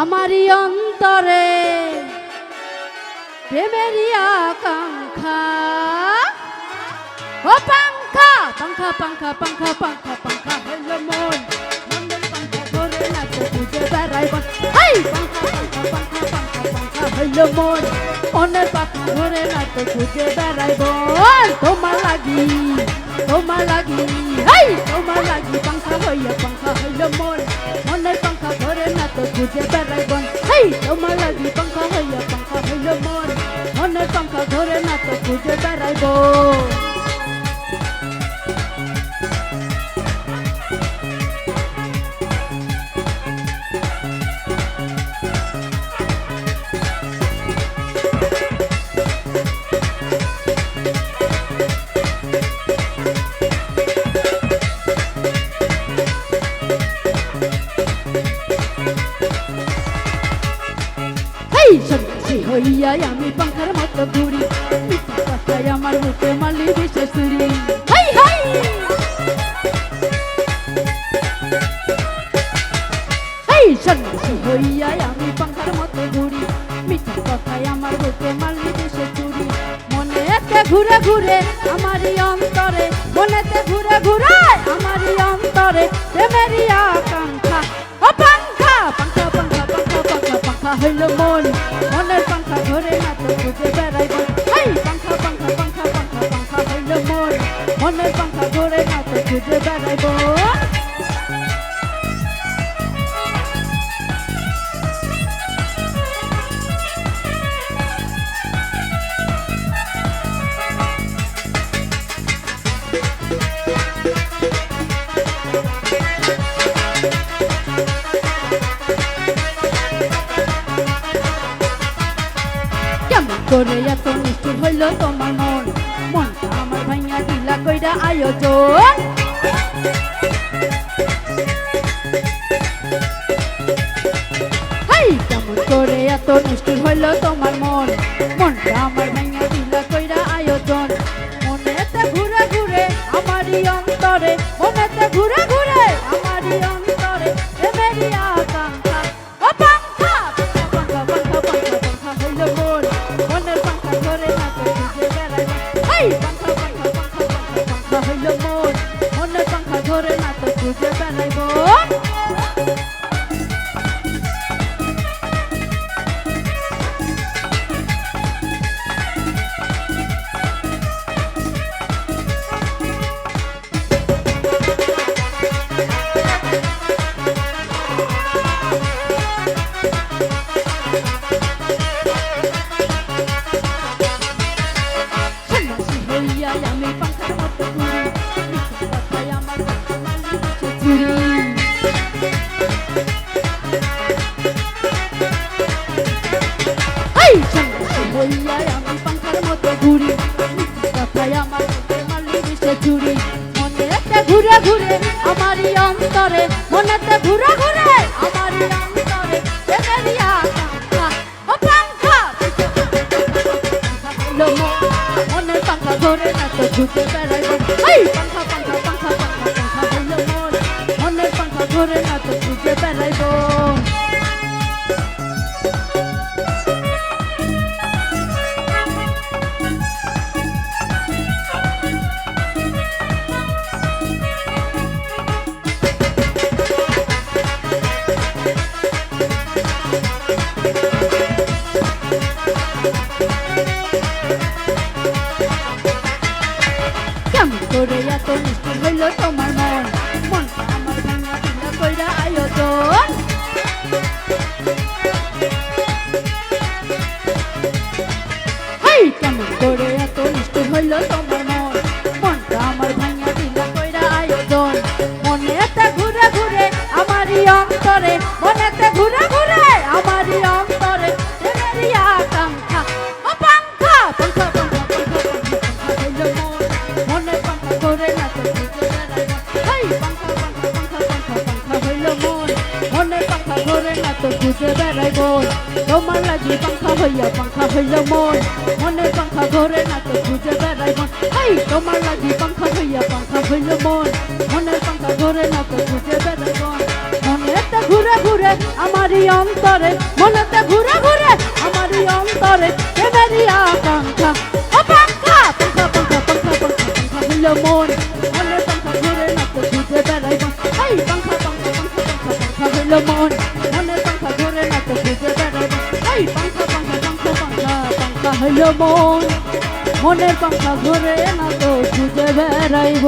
আমারই অন্তরে প্রেমেরই আকাঙ্ক্ষা। ও পাঙ্খা পাঙ্খা পাঙ্খা পাঙ্খা পাঙ্খা পাঙ্খা, হইল মন। মনের পাঙ্খা ঘরে না তো খুঁজে বেড়াই বন হাই! পাঙ্খা পাঙ্খা পাঙ্খা পাঙ্খা পাঙ্খা, হইল মন। মনের পাঙ্খা ঘরে না তো খুঁজে বেড়াই বন তোমার লাগি তোমার লাগি তোমার লাগি, পাঙ্খা হইয়া, পাঙ্খা হইল মন। তো খুঁজে বেড়াই বন হেই সন্ন্যাসী হইয়া আমি পাখার মতো ঘুরি। আমার মুখে মালি বিশেষ হাই হাই! হেই সন্ন্যাসী হইয়া আমি পাখার মতো ঘুরি কথায় আমার মালি ঘুরে ঘুরে আমারই অন্তরে মনেতে ঘুরে ঘুরে আমারই অন্তরে প্রেমেরই আকাঙ্ক্ষা। ও পাঙ্খা পাঙ্খা পাঙ্খা পাঙ্খা পাঙ্খা পাঙ্খা হইল মন। মনের কেমন করে এত নিষ্ঠুর হইল তোমার মন? মনটা আমার ভাইয়া দিলা কইরা আয়োজন করে তোমার মন? মনটা আমার দিলা কইরা আয়োজন। মনেতে ঘুরে ঘুরে আমারই অন্তরে, মনেতে ঘুরে ঘুরে আমারই অন্তরে প্রেমেরই আকাঙ্ক্ষা। না তো আমার মুখে মালি দিছে চুরি। মনেতে ঘুরে ঘুরে আমারই অন্তরে, মনেতে ঘুরে ঘুরে আমারই অন্তরে মনে। পাখা ধরে না তো বেড়াইব করে এত নিষ্ঠুর হইল তোমার মন। মনটা আমার ভাঙা দিলা কইরা আয়োজন কেমন করে এত নিষ্ঠুর হইল তোমার মন? মনটা আমার ভাঙা দিলা কইরা আয়োজন মনেতে ঘুরে ঘুরে আমারই অন্তরে না তো খুঁজে তোমার পাঙ্খা হইয়া পাঙ্খা হইল মন মনের পাঙ্খা ঘরে না তো খুঁজে বেড়াইব হেই তোমার পাঙ্খা হইয়া পাঙ্খা হইল মন পাঙ্খা ঘরে মনের ঘুরে আমারই মনেতে ঘুরে ঘুরে আমারই অন্তরে মন মনে পাঙ্খা ঘুরে না তো ঘুরে বেড়াইব এই মন মনে পাঙ্খা হইল মন মনের পাঙ্খা ঘরে না তো খুঁজে বেড়াইব